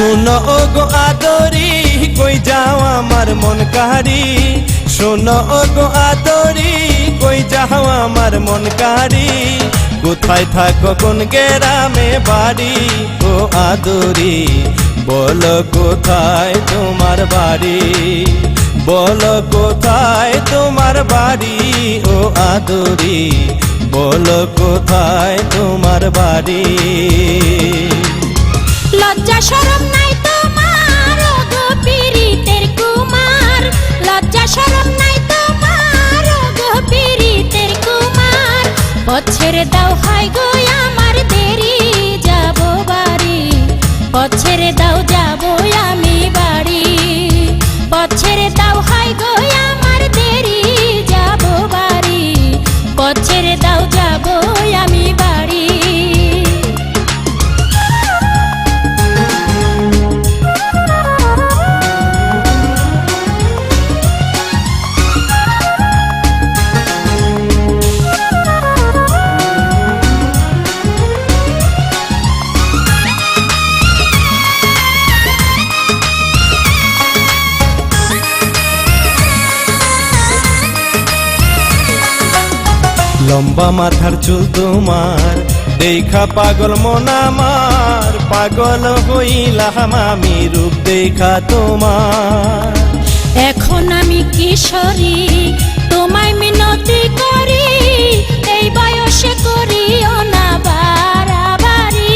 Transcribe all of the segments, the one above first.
শোনো গো আদরি, কই যাও আমার মন কাহারি শোনো গো আদরি, কই যাও আমার মন কাহারি কোথায় থাকো কোন গেরামে বাড়ি? ও আদরি, বলো কোথায় তোমার বাড়ি? বলো কোথায় তোমার বাড়ি? ও আদরি, বলো কোথায় তোমার বাড়ি? কুমার পছেরে দাও হাই গো, আমার দেরি। যাব বাড়ি। পছেরে দাও, যাব আমি বাড়ি। পছেরে দাও হাই গো লম্বা মাথার চুল তোমার। দেখা পাগল মন আমার পাগল হইলাম আমি রূপ দেখা তোমার। এখন আমি কিশোরী তোমায় মিনতি করি এই বয়সে করিও না বাড়াবাড়ি।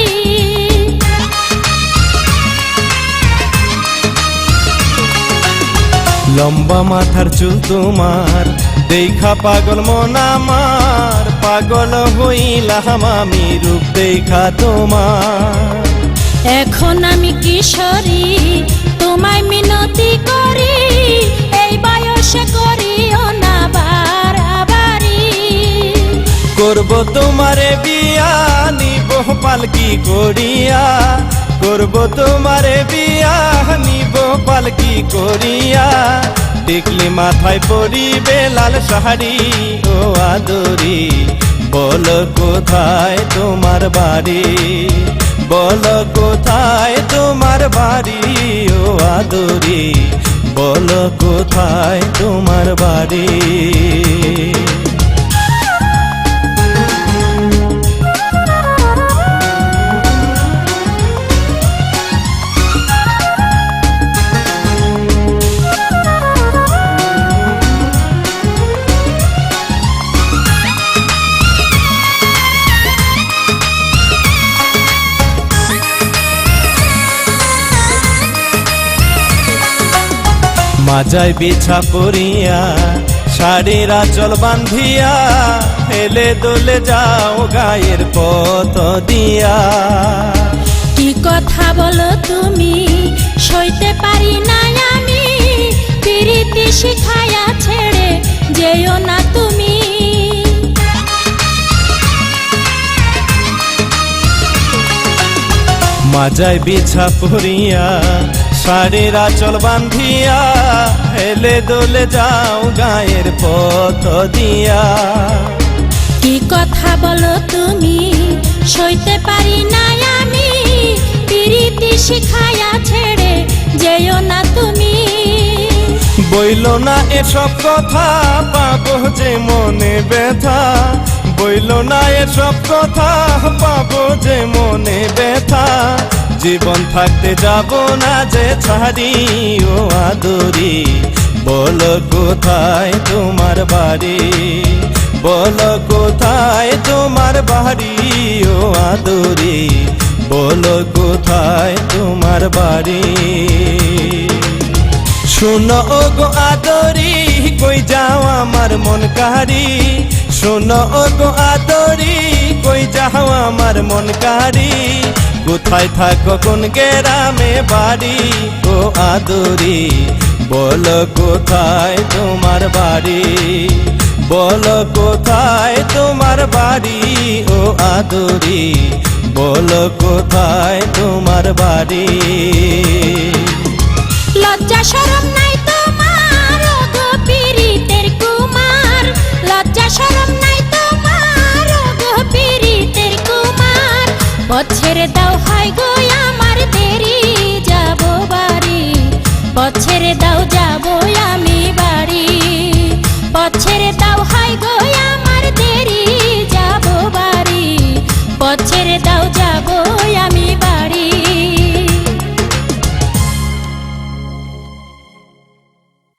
লম্বা মাথার চুল তোমার দেখা পাগল মন আমার পাগল হইলাম আমি রূপ দেখা তোমার। এখন আমি কিশোরী তোমায় মিনতি করি এই বয়সে করিও না বাড়াবাড়ি। করব তোমারে বিয়া নিব পালকি করিয়া। করব তোমারে বিয়া নিব পালকি করিয়া। দেখলি মাথায় পরিবে লাল সাহারি ও আদরি, বল কোথায় তোমার বাড়ি? বল কোথায় তোমার বাড়ি? ও আদরি, বল কোথায় তোমার বাড়ি? মাজায় বিছা পরিয়া শাড়ির আচল বান্ধিয়া হেলে দোলে যাও গায়ের পত দিয়া। কি কথা বলো তুমি সইতে পারি না আমি প্রীতি শিখায়া ছেড়ে যেও না তুমি। মাজায় বিছা পরিয়া শাড়ির আচল বান্ধিয়া হেলে দোলে যাও গায়ের পত দিয়া। কি কথা বলো তুমি? সইতে পারি না আমি। প্রীতি শিখায়া ছেড়ে যেও না তুমি। বইল না এসব কথা পাবো যে মনে ব্যথা। বইল না এসব কথা, পাবো যে মনে ব্যথা। জীবন থাকতে যাব না যে ছাড়ি, ও আদরি। বল কোথায় তোমার বাড়ি? বল কোথায় তোমার বাড়ি, ও আদরি। বল কোথায় তোমার বাড়ি? শোনো গো আদরি, কই যাও আমার মন কাহারি শোনো গো আদরি, কই যাও আমার মন কাহারি কোথায় থাকো, কোন গেরামে বাড়ি? ও আদরি, বলো কোথায় তোমার বাড়ি? বলো কোথায় তোমার বাড়ি? ও আদরি, বলো কোথায় তোমার বাড়ি? লজ্জা শরম নাই ছেড়ে দাও হাই আমার দেরি। যাব বাড়ি পথ দাও আমি।